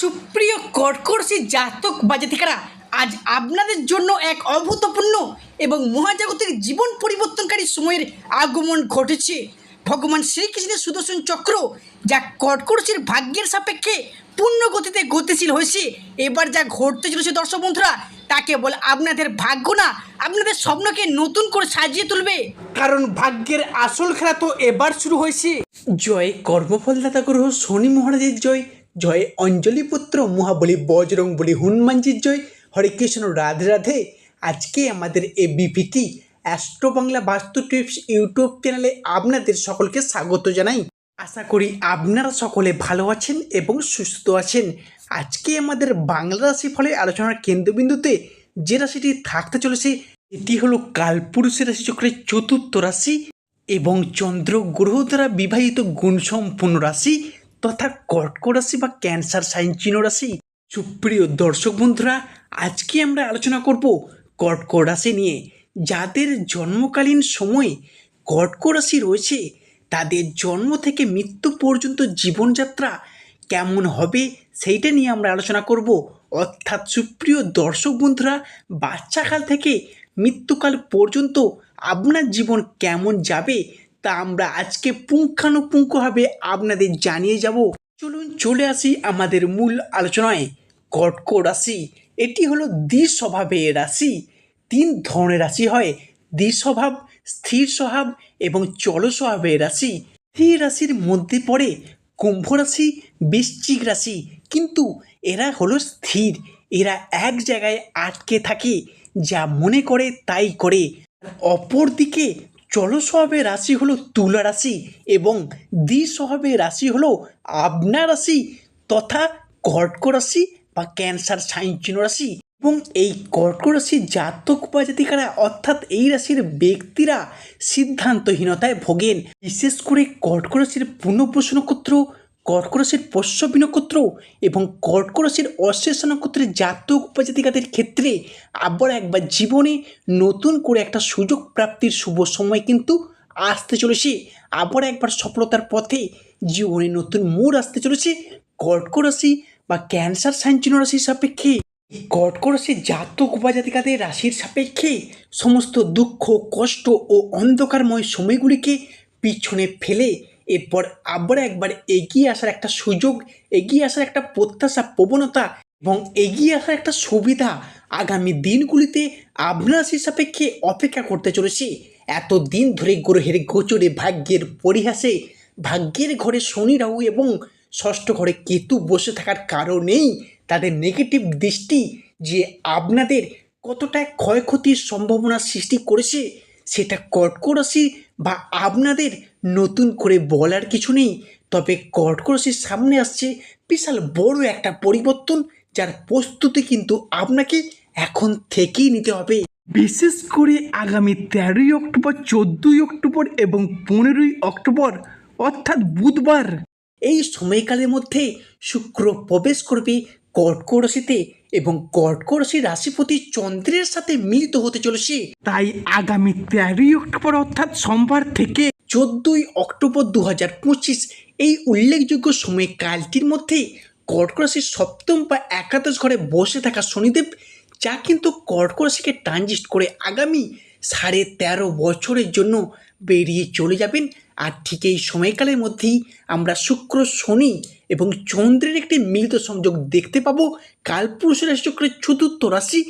সুপ্রিয় কর্কর্ষী জাতক বাজাতিকারা আজ আপনাদের জন্য এক অভূতপূর্ণ এবং মহাজাগতিক জীবন পরিবর্তনকারী সময়ের আগমন ঘটেছে। ভগবান শ্রীকৃষ্ণের সুদর্শন চক্র যা কর্কর্ষীর ভাগ্যের সাপেক্ষে পূর্ণ গতিতে গতিশীল হয়েছে। এবার যা ঘটতে চলেছে দর্শক বন্ধুরা তা কেবল আপনাদের ভাগ্য না আপনাদের স্বপ্নকে নতুন করে সাজিয়ে তুলবে। কারণ ভাগ্যের আসল খেলা তো এবার শুরু হয়েছে। জয় কর্মফলদাতা গ্রহ শনি মহারাজের জয়। জয় অঞ্জলি পুত্র, মহাবলী বজরং বলি হনুমানজির জয়। হরে কৃষ্ণ, রাধে রাধে। আজকে আমাদের এ বিপিটি অ্যাস্ট্রো বাংলা বাস্তু টিপস ইউটিউব চ্যানেলে আপনাদের সকলকে স্বাগত জানাই। আশা করি আপনারা সকলে ভালো আছেন এবং সুস্থ আছেন। আজকে আমাদের বাংলা রাশি ফলে আলোচনার কেন্দ্রবিন্দুতে যে রাশিটি থাকতে চলেছে, এটি হলো কালপুরুষের রাশিচক্রের চতুর্থ রাশি এবং চন্দ্র গ্রহ দ্বারা বিবাহিত গুণসম্পন্ন রাশি। তথা কর্কট রাশি বা ক্যান্সার সাইন চিহ্ন রাশি? সুপ্রিয় দর্শক বন্ধুরা, আজকে আমরা আলোচনা করব কর্কট রাশি নিয়ে। যাদের জন্মকালীন সময়ে কর্কট রাশি রয়েছে, তাদের জন্ম থেকে মৃত্যু পর্যন্ত জীবনযাত্রা কেমন হবে সেইটা নিয়ে আমরা আলোচনা করব। অর্থাৎ সুপ্রিয় দর্শক বন্ধুরা, বাচ্চাকাল থেকে মৃত্যুকাল পর্যন্ত আপনার জীবন কেমন যাবে তা আমরা আজকে পুঙ্খানুপুঙ্খভাবে আপনাদের জানিয়ে যাব। চলুন চলে আসি আমাদের মূল আলোচনায়। কর্কট রাশি, এটি হলো দ্বিস্বভাবের রাশি। তিন ধরনের রাশি হয়, দ্বিস্বভাব স্থির স্বভাব এবং চল স্বভাবের রাশি। স্থির রাশির মধ্যে পড়ে কুম্ভ রাশি, বৃশ্চিক রাশি। কিন্তু এরা হলো স্থির, এরা এক জায়গায় আটকে থাকে, যা মনে করে তাই করে। অপরদিকে জলস্বভাবের রাশি হলো তুলা রাশি এবং দ্বি স্বভাবের রাশি হলো আবনা রাশি তথা কর্ক রাশি বা ক্যান্সার সাইন চিহ্ন রাশি। এবং এই কর্ক রাশির জাতক বা জাতিকারা অর্থাৎ এই রাশির ব্যক্তিরা সিদ্ধান্তহীনতায় ভোগেন। বিশেষ করে কর্ক রাশির পুনঃপ্রশ্ন নক্ষত্র কর্ক রাশির পশ্চবী নক্ষত্র এবং কর্ক রাশির অশেষ নক্ষত্রের জাতক উপজাতিকাদের ক্ষেত্রে আবার একবার জীবনে নতুন করে একটা সুযোগ প্রাপ্তির শুভ সময় কিন্তু আসতে চলেছে। আবার একবার সফলতার পথে জীবনে নতুন মোড় আসতে চলেছে কর্ক রাশি বা ক্যান্সার সাইনচিহ্ন রাশির সাপেক্ষে। কর্ক রাশির জাতক উপজাতিকাদের রাশির সাপেক্ষে সমস্ত দুঃখ, কষ্ট ও অন্ধকারময় সময়গুলিকে পিছনে ফেলে এরপর আবার একবার এগিয়ে আসার একটা সুযোগ, এগিয়ে আসার একটা প্রত্যাশা, প্রবণতা এবং এগিয়ে আসার একটা সুবিধা আগামী দিনগুলিতে আপনার সাপেক্ষে অপেক্ষা করতে চলেছে। এত দিন ধরে গ্রহের গোচরে ভাগ্যের পরিহাসে, ভাগ্যের ঘরে শনি, রাহু এবং ষষ্ঠ ঘরে কেতু বসে থাকার কারণেই তাদের নেগেটিভ দৃষ্টি যে আপনাদের কতটা ক্ষয়ক্ষতির সম্ভাবনা সৃষ্টি করেছে, সেটা কর্করাশি বা আপনাদের নতুন করে বলার কিছু নেই তবে কর্কট রাশির সামনে আসছে বিশাল বড় একটা পরিবর্তন যার প্রস্তুতি কিন্তু আপনাকে এখন থেকেই নিতে হবে। বিশেষ করে আগামী তেরোই অক্টোবর চোদ্দোই অক্টোবর এবং পনেরোই অক্টোবর অর্থাৎ বুধবার। এই সময়কালের মধ্যে শুক্র প্রবেশ করবে কর্কট রাশিতে এবং কর্কট রাশির রাশিপতি চন্দ্রের সাথে মিলিত হতে চলেছে। তাই আগামী তেরোই অক্টোবর অর্থাৎ সোমবার থেকে চোদ্দোই অক্টোবর দু হাজার পঁচিশ, এই উল্লেখযোগ্য সময়কালটির মধ্যে কর্কট রাশির সপ্তম বা একাদশ ঘরে বসে থাকা শনিদেব, যা কিন্তু কর্কট রাশিকে ট্রানজিস্ট করে আগামী সাড়ে তেরো বছরের জন্য বেরিয়ে চলে যাবেন। আর ঠিক এই সময়কালের মধ্যেই আমরা শুক্র, শনি এবং চন্দ্রের একটি মিলিত সংযোগ দেখতে পাবো। কালপুরুষ রাশি চক্রের চতুর্থ রাশি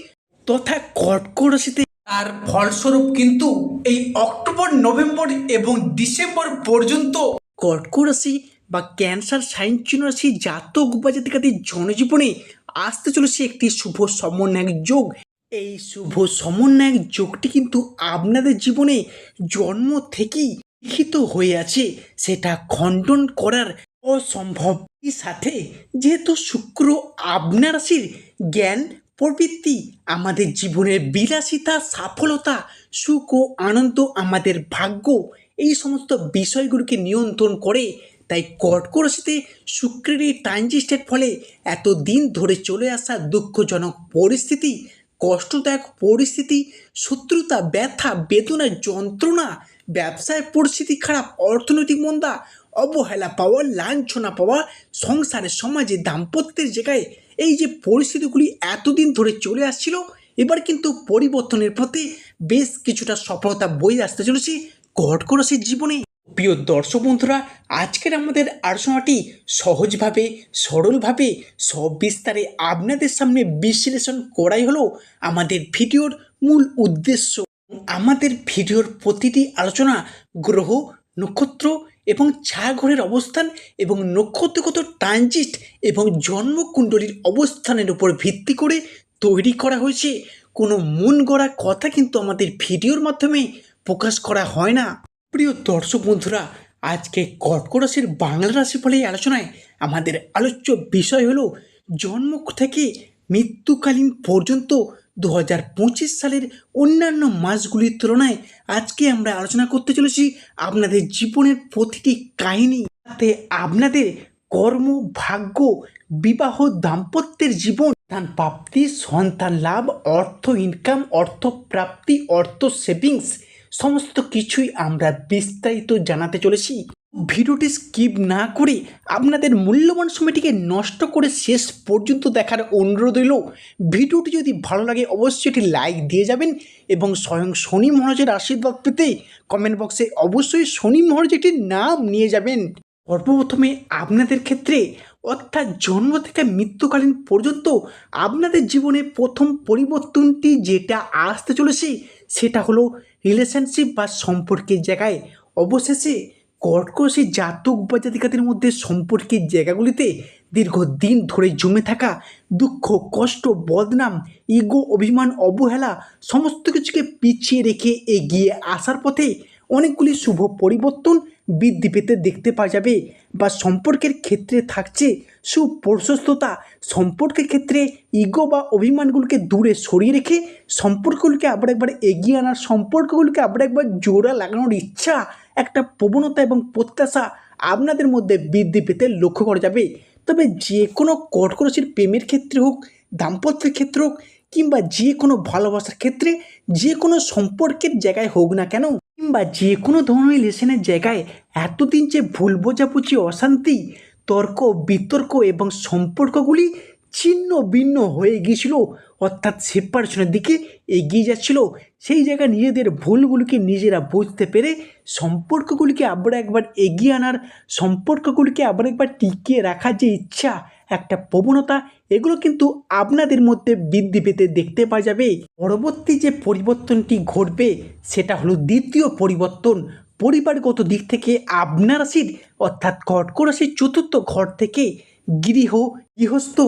তথা কর্কট রাশিতে তার ফলস্বরূপ কিন্তু এই অক্টোবর, নভেম্বর এবং ডিসেম্বর পর্যন্ত কর্কট রাশি বা ক্যান্সার সাইন রাশি জাতক বা জাতিকাদের জনজীবনে আসতে চলেছে একটি শুভ সমন্বয়ক যোগ। এই শুভ সমন্বয়ক যোগটি কিন্তু আপনাদের জীবনে জন্ম থেকেই লিখিত হয়ে আছে। সেটা খণ্ডন করার অসম্ভব সাথে যেহেতু শুক্র আপনার রাশির জ্ঞান প্রবৃত্তি, আমাদের জীবনের বিলাসিতা, সফলতা, সুখ ও আনন্দ, আমাদের ভাগ্য, এই সমস্ত বিষয়গুলোকে নিয়ন্ত্রণ করে। তাই কর্কট রাশিতে শুক্রের এই ট্রানজিস্টের ফলে এত দিন ধরে চলে আসা দুঃখজনক পরিস্থিতি, কষ্টদায়ক পরিস্থিতি, শত্রুতা, ব্যথা, বেদনা, যন্ত্রণা, ব্যবসায় পরিস্থিতি খারাপ, অর্থনৈতিক মন্দা, অবহেলা পাওয়া, লাঞ্ছনা পাওয়া সংসারের সমাজে দাম্পত্যের জায়গায় এই যে পরিস্থিতিগুলি এতদিন ধরে চলে আসছিল, এবার কিন্তু পরিবর্তনের পথে বেশ কিছুটা সফলতা বই আসতে চলেছে কর্কট রাশির জীবনে। প্রিয় দর্শক বন্ধুরা, আজকের আমাদের আলোচনাটি সহজভাবে, সরলভাবে, সব বিস্তারে আপনাদের সামনে বিশ্লেষণ করাই হলো আমাদের ভিডিওর মূল উদ্দেশ্য। আমাদের ভিডিওর প্রতিটি আলোচনা, গ্রহ, নক্ষত্র এবং ছায়াঘরের অবস্থান এবং নক্ষত্রগত ট্রানজিট এবং জন্মকুণ্ডলীর অবস্থানের উপর ভিত্তি করে তৈরি করা হয়েছে। কোনো মন গড়া কথা কিন্তু আমাদের ভিডিওর মাধ্যমে প্রকাশ করা হয় না। প্রিয় দর্শক বন্ধুরা, আজকে কর্কট রাশির বাংলা রাশি ফলে এই আলোচনায় আমাদের আলোচ্য বিষয় হলো জন্ম থেকে মৃত্যুকালীন পর্যন্ত দু হাজার পঁচিশ সালের অন্যান্য মাসগুলির তুলনায় আজকে আমরা আলোচনা করতে চলেছি আপনাদের জীবনের প্রতিটি কাহিনী। তাতে আপনাদের কর্ম, ভাগ্য, বিবাহ, দাম্পত্যের জীবন সন্তান প্রাপ্তি, সন্তান লাভ, অর্থ ইনকাম অর্থ প্রাপ্তি, অর্থ সেভিংস সমস্ত কিছুই আমরা বিস্তারিত জানাতে চলেছি। ভিডিওটি স্কিপ না করে আপনাদের মূল্যবান সময়টিকে নষ্ট করে শেষ পর্যন্ত দেখার অনুরোধ রইল। ভিডিওটি যদি ভালো লাগে, অবশ্যই এটি লাইক দিয়ে যাবেন এবং স্বয়ং শনি মহারাজের আশীর্বাদ পেতে কমেন্ট বক্সে অবশ্যই শনি মহারাজ একটি নাম নিয়ে যাবেন। সর্বপ্রথমে আপনাদের ক্ষেত্রে, অর্থাৎ জন্ম থেকে মৃত্যুকালীন পর্যন্ত আপনাদের জীবনে প্রথম পরিবর্তনটি যেটা আসতে চলেছে, সেটা হলো রিলেশনশিপ বা সম্পর্কের জায়গায়। অবশেষে কর্কশী জাতক বা জাতিকাদের মধ্যে সম্পর্কের জায়গাগুলিতে দীর্ঘদিন ধরে জমে থাকা দুঃখ, কষ্ট, বদনাম, ইগো, অভিমান, অবহেলা সমস্ত কিছুকে পিছিয়ে রেখে এগিয়ে আসার পথে অনেকগুলি শুভ পরিবর্তন বৃদ্ধি পেতে দেখতে পাওয়া যাবে বা সম্পর্কের ক্ষেত্রে থাকছে সুপ্রশস্ততা। সম্পর্কের ক্ষেত্রে ইগো বা অভিমানগুলোকে দূরে সরিয়ে রেখে সম্পর্কগুলোকে আবার একবার এগিয়ে আনার, সম্পর্কগুলোকে আবার একবার জোড়া লাগানোর ইচ্ছা একটা প্রবণতা এবং প্রত্যাশা আপনাদের মধ্যে বৃদ্ধি পেতে লক্ষ্য করা যাবে। তবে যে কোনো কর্করসির প্রেমের ক্ষেত্রে হোক, দাম্পত্যের ক্ষেত্রে হোক, কিংবা যে কোনো ভালোবাসার ক্ষেত্রে যে কোনো সম্পর্কের জায়গায় হোক না কেন, কিংবা যে কোনো ধরনের রিলেশনের জায়গায় এতদিন যে ভুল বোঝাবুঝি, অশান্তি, তর্ক, বিতর্ক এবং সম্পর্কগুলি ছিন্ন ভিন্ন হয়ে গিয়েছিল। অর্থাৎ সেপারেশনের দিকে এগিয়ে যাচ্ছিল। সেই জায়গায় নিজেদের ভুলগুলিকে নিজেরা বুঝতে পেরে সম্পর্কগুলিকে আবার একবার এগিয়ে আনার, সম্পর্কগুলিকে আবার একবার টিকিয়ে রাখার যে ইচ্ছা, একটা প্রবণতা, এগুলো কিন্তু আপনাদের মধ্যে বৃদ্ধি পেতে দেখতে পাওয়া যাবে। পরবর্তী যে পরিবর্তনটি ঘটবে, সেটা হলো দ্বিতীয় পরিবর্তন। পরিবারগত দিক থেকে আপনার রাশির অর্থাৎ কর্কট রাশির চতুর্থ ঘর থেকে গৃহ, গৃহস্থ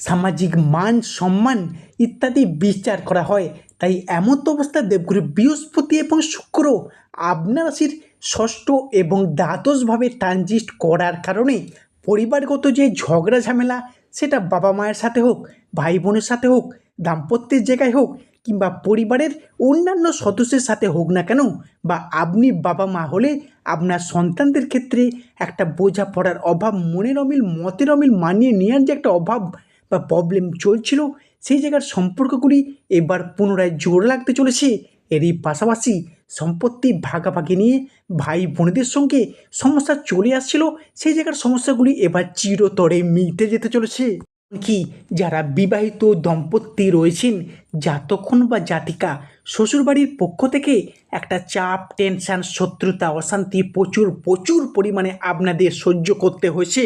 সামাজিক মান, সম্মান ইত্যাদি বিচার করা হয়। তাই এমন তো অবস্থায় দেবগুরু বৃহস্পতি এবং শুক্র আপনার রাশির ষষ্ঠ এবং দ্বাদশভাবে ট্রানজিস্ট করার কারণে পরিবারগত যে ঝগড়া, ঝামেলা, সেটা বাবা মায়ের সাথে হোক, ভাই বোনের সাথে হোক, দাম্পত্যের জায়গায় হোক, কিংবা পরিবারের অন্যান্য সদস্যের সাথে হোক না কেন, বা আপনি বাবা মা হলে আপনার সন্তানদের ক্ষেত্রে একটা বোঝাপড়ার অভাব, মনের অমিল, মতের অমিল মানিয়ে নেওয়ার যে একটা অভাব বা প্রবলেম চলছিল, সেই জায়গার সম্পর্কগুলি এবার পুনরায় জোর লাগতে চলেছে। এরই পাশাপাশি সম্পত্তি ভাগাভাগি নিয়ে ভাই বোনদের সঙ্গে সমস্যা চলে আসছিল, সেই জায়গার সমস্যাগুলি এবার চিরতরে মিটে যেতে চলেছে। কি যারা বিবাহিত দম্পতি রয়েছেন জাতক্ষণ বা জাতিকা, শ্বশুরবাড়ির পক্ষ থেকে একটা চাপ, টেনশন, শত্রুতা, অশান্তি প্রচুর প্রচুর পরিমাণে আপনাদের সহ্য করতে হয়েছে।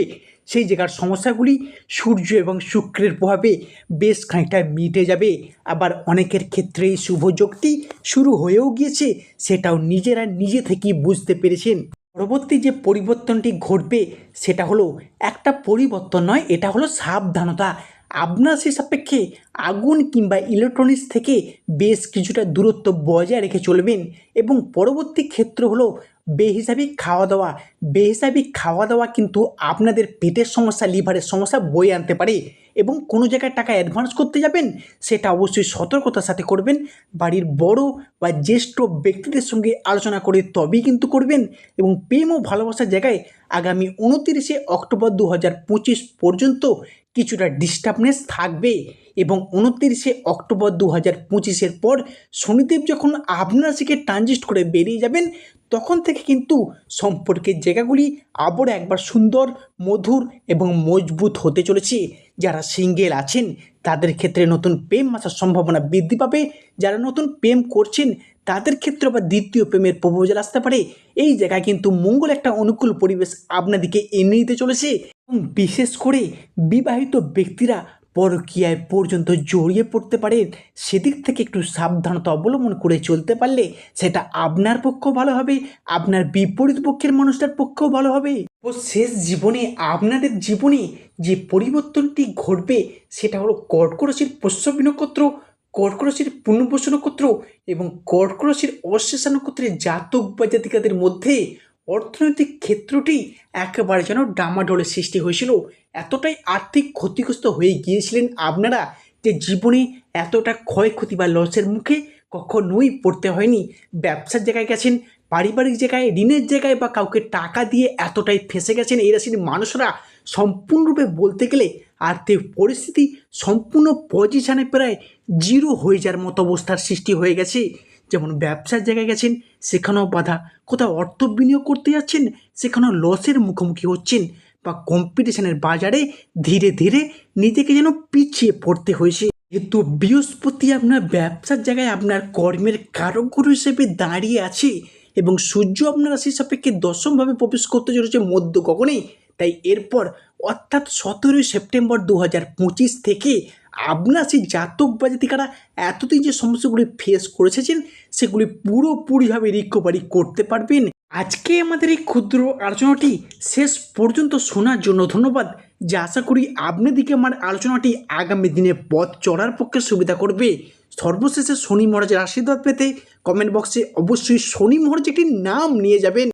সেই জায়গার সমস্যাগুলি সূর্য এবং শুক্রের প্রভাবে বেশ খানিকটা মিটে যাবে। আবার অনেকের ক্ষেত্রেই শুভযোগটি শুরু হয়েও গিয়েছে, সেটাও নিজেরা নিজে থেকেই বুঝতে পেরেছেন। পরবর্তী যে পরিবর্তনটি ঘটবে, সেটা হলো একটা পরিবর্তন নয়, এটা হলো সাবধানতা। আপনার সে সাপেক্ষে আগুন কিংবা ইলেকট্রনিক্স থেকে বেশ কিছুটা দূরত্ব বজায় রেখে চলবেন এবং পরবর্তী ক্ষেত্র হলো বেহিসাবি খাওয়া দাওয়া বেহিসাবি খাওয়া দাওয়া কিন্তু আপনাদের পেটের সমস্যা, লিভারের সমস্যা বয়ে আনতে পারে এবং কোনো জায়গায় টাকা অ্যাডভান্স করতে যাবেন, সেটা অবশ্যই সতর্কতার সাথে করবেন। বাড়ির বড় বা জ্যেষ্ঠ ব্যক্তিদের সঙ্গে আলোচনা করে তবেই কিন্তু করবেন এবং প্রেম ও ভালোবাসার জায়গায় আগামী উনতিরিশে অক্টোবর দু হাজার পঁচিশ পর্যন্ত কিছুটা ডিস্টার্বনেস থাকবে এবং উনতিরিশে অক্টোবর দু হাজার পঁচিশের পর শনিদেব যখন আপনার থেকে ট্রানজিস্ট করে বেরিয়ে যাবেন তখন থেকে কিন্তু সম্পর্কের জায়গাগুলি আবার একবার সুন্দর, মধুর এবং মজবুত হতে চলেছে। যারা সিঙ্গেল আছেন, তাদের ক্ষেত্রে নতুন প্রেম আসার সম্ভাবনা বৃদ্ধি পাবে। যারা নতুন প্রেম করছেন, তাদের ক্ষেত্রে আবার দ্বিতীয় প্রেমের প্রপোজাল আসতে পারে। এই জায়গায় কিন্তু মঙ্গল একটা অনুকূল পরিবেশ আপনাদিকে এনে দিতে চলেছে। এবং বিশেষ করে বিবাহিত ব্যক্তিরা পরকীয়ায় পর্যন্ত জড়িয়ে পড়তে পারে, সেদিক থেকে একটু সাবধানতা অবলম্বন করে চলতে পারলে সেটা আপনার পক্ষেও ভালো হবে, আপনার বিপরীত পক্ষের মানুষটার পক্ষেও ভালো হবে। ও শেষ জীবনে আপনাদের জীবনে যে পরিবর্তনটি ঘটবে, সেটা হলো কর্কট রাশির পোষ্যবী নক্ষত্র কর্কট রাশির পুনর্বসু নক্ষত্র এবং কর্কট রাশির অশ্লেষা নক্ষত্রের জাতক বা জাতিকাদের মধ্যে অর্থনৈতিক ক্ষেত্রটি একেবারে যেন ডামাডোলের সৃষ্টি হয়েছিল। এতটাই আর্থিক ক্ষতিগ্রস্ত হয়ে গিয়েছিলেন আপনারা যে জীবনে এতটা ক্ষয়ক্ষতি বা লসের মুখে কখনোই পড়তে হয়নি। ব্যবসার জায়গায় গেছেন, পারিবারিক জায়গায়, ঋণের জায়গায় বা কাউকে টাকা দিয়ে এতটাই ফেসে গেছেন, এই রাশির মানুষরা সম্পূর্ণরূপে বলতে গেলে আর্থিক পরিস্থিতি সম্পূর্ণ পজিশানে প্রায় জিরো হয়ে যাওয়ার মতো অবস্থার সৃষ্টি হয়ে গেছে। যেমন ব্যবসার জায়গায় গেছেন, সেখানেও বাধা, কোথাও অর্থ বিনিয়োগ করতে যাচ্ছেন, সেখানেও লসের মুখোমুখি হচ্ছেন। বা কম্পিটিশনের বাজারে ধীরে ধীরে নিজেকে যেন পিছিয়ে পড়তে হয়েছে। যেহেতু বৃহস্পতি আপনার ব্যবসার জায়গায় আপনার কর্মের কারকগুরু হিসেবে দাঁড়িয়ে আছে এবং সূর্য আপনার রাশি সাপেক্ষে দশমভাবে প্রবেশ করতে চলেছে মধ্য গগনে তাই এরপর অর্থাৎ সতেরোই সেপ্টেম্বর দু হাজার পঁচিশ থেকে আপনার সেই জাতক বা জাতিকারা এতদিন যে সমস্যাগুলি ফেস করেছেন, সেগুলি পুরোপুরিভাবে রিকভারি করতে পারবেন। আজকে আমাদের এই ক্ষুদ্র আলোচনাটি শেষ পর্যন্ত শোনার জন্য ধন্যবাদ। যা আশা করি আপনাদিকে আমার আলোচনাটি আগামী দিনে পথ চড়ার পক্ষে সুবিধা করবে। সর্বশেষে শনি মহারাজের আশীর্বাদ পেতে কমেন্ট বক্সে অবশ্যই শনি মহারাজ একটি নাম নিয়ে যাবেন।